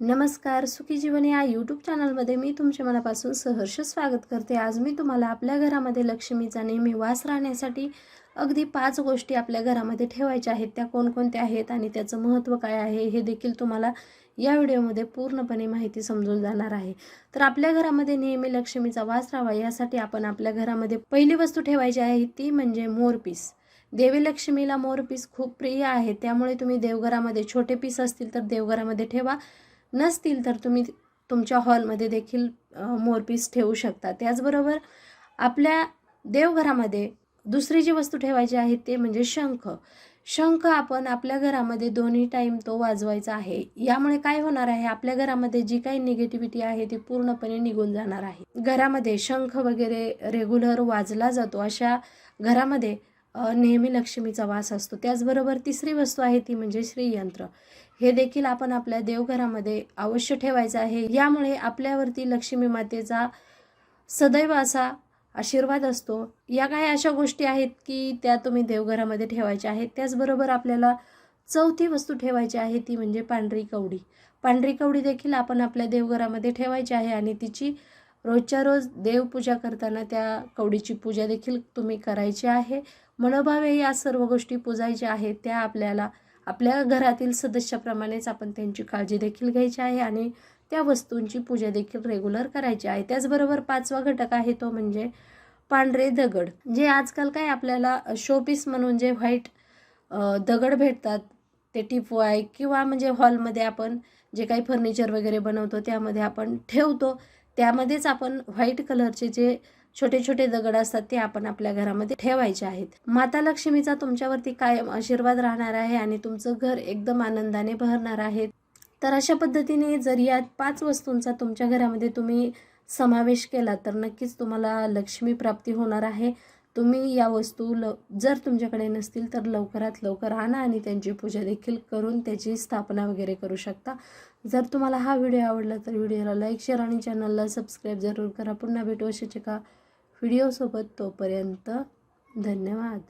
नमस्कार सुखी जीवन या यूट्यूब चॅनलमध्ये मी तुमच्या मनापासून सहर्ष स्वागत करते. आज मी तुम्हाला आपल्या घरामध्ये लक्ष्मीचा नेहमी वास राहण्यासाठी अगदी पाच गोष्टी आपल्या घरामध्ये ठेवायच्या आहेत. त्या कोणकोणत्या आहेत आणि त्याचं महत्त्व काय आहे हे देखील तुम्हाला या व्हिडिओमध्ये पूर्णपणे माहिती समजून जाणार आहे. तर आपल्या घरामध्ये नेहमी लक्ष्मीचा वास राहावा यासाठी आपण आपल्या घरामध्ये पहिली वस्तू ठेवायची आहे ती म्हणजे मोरपीस देवी लक्ष्मीला मोरपीस खूप प्रिय आहे. त्यामुळे तुम्ही देवघरामध्ये छोटे पीस असतील तर देवघरामध्ये ठेवा. नसतील तर तुम्ही तुमच्या हॉलमध्ये देखील मोरपीस ठेवू शकता. त्याचबरोबर आपल्या देवघरामध्ये दुसरी जी वस्तू ठेवायची आहे ते म्हणजे शंख. शंख आपण आपल्या घरामध्ये दोन्ही टाईम तो वाजवायचा आहे. यामुळे काय होणार आहे? आपल्या घरामध्ये जी काही निगेटिव्हिटी आहे ती पूर्णपणे निघून जाणार आहे. घरामध्ये शंख वगैरे रेग्युलर वाजला जातो अशा घरामध्ये नेहमी लक्ष्मीचा वास असतो. त्याचबरोबर तिसरी वस्तू आहे ती म्हणजे श्रीयंत्र. हे देखील आपण आपल्या देवघरामध्ये अवश्य ठेवायचं आहे. यामुळे आपल्यावरती लक्ष्मी मातेचा सदैव असा आशीर्वाद असतो. या काही अशा गोष्टी आहेत की त्या तुम्ही देवघरामध्ये ठेवायच्या आहेत. त्याचबरोबर आपल्याला चौथी वस्तू ठेवायची आहे ती म्हणजे पांढरी कवडी. पांढरी कवडी देखील आपण आपल्या देवघरामध्ये ठेवायची आहे आणि तिची रोजच्या रोज देवपूजा करताना त्या कवडीची पूजा देखील तुम्ही करायची आहे. मनोभावे या सर्व गोष्टी पूजायच्या आहेत त्या आपल्याला आपल्या घरातील सदस्याप्रमाणेच आपण त्यांची काळजी देखील घ्यायची आहे आणि त्या वस्तूंची पूजा देखील रेग्युलर करायची आहे. त्याचबरोबर पाचवा घटक आहे तो म्हणजे पांढरे दगड जे आजकाल काय आपल्याला शोपीस म्हणून जे व्हाईट दगड भेटतात ते टिपवाय किंवा म्हणजे हॉलमध्ये आपण जे काही फर्निचर वगैरे बनवतो त्यामध्ये आपण ठेवतो. त्यामध्येच आपण व्हाईट कलरचे जे छोटे छोटे दगड असतात ते आपण आपल्या घरामध्ये ठेवायचे आहेत. माता लक्ष्मीचा तुमच्यावरती कायम आशीर्वाद राहणार आहे आणि तुमचं घर एकदम आनंदाने भरणार आहे. तर अशा पद्धतीने जर या पाच वस्तूंचा तुमच्या घरामध्ये तुम्ही समावेश केला तर नक्कीच तुम्हाला लक्ष्मी प्राप्ती होणार आहे. तुम्ही या वस्तू ल जर तुमच्याकडे नसतील तर लवकरात लवकर आणा आणि त्यांची पूजा देखील करून त्याची स्थापना वगैरे करू शकता. जर तुम्हाला हा व्हिडिओ आवडला तर व्हिडिओला लाईक शेअर आणि चॅनलला सबस्क्राईब जरूर करा. पुन्हा भेटू अशाच एका व्हिडिओसोबत. तोपर्यंत धन्यवाद.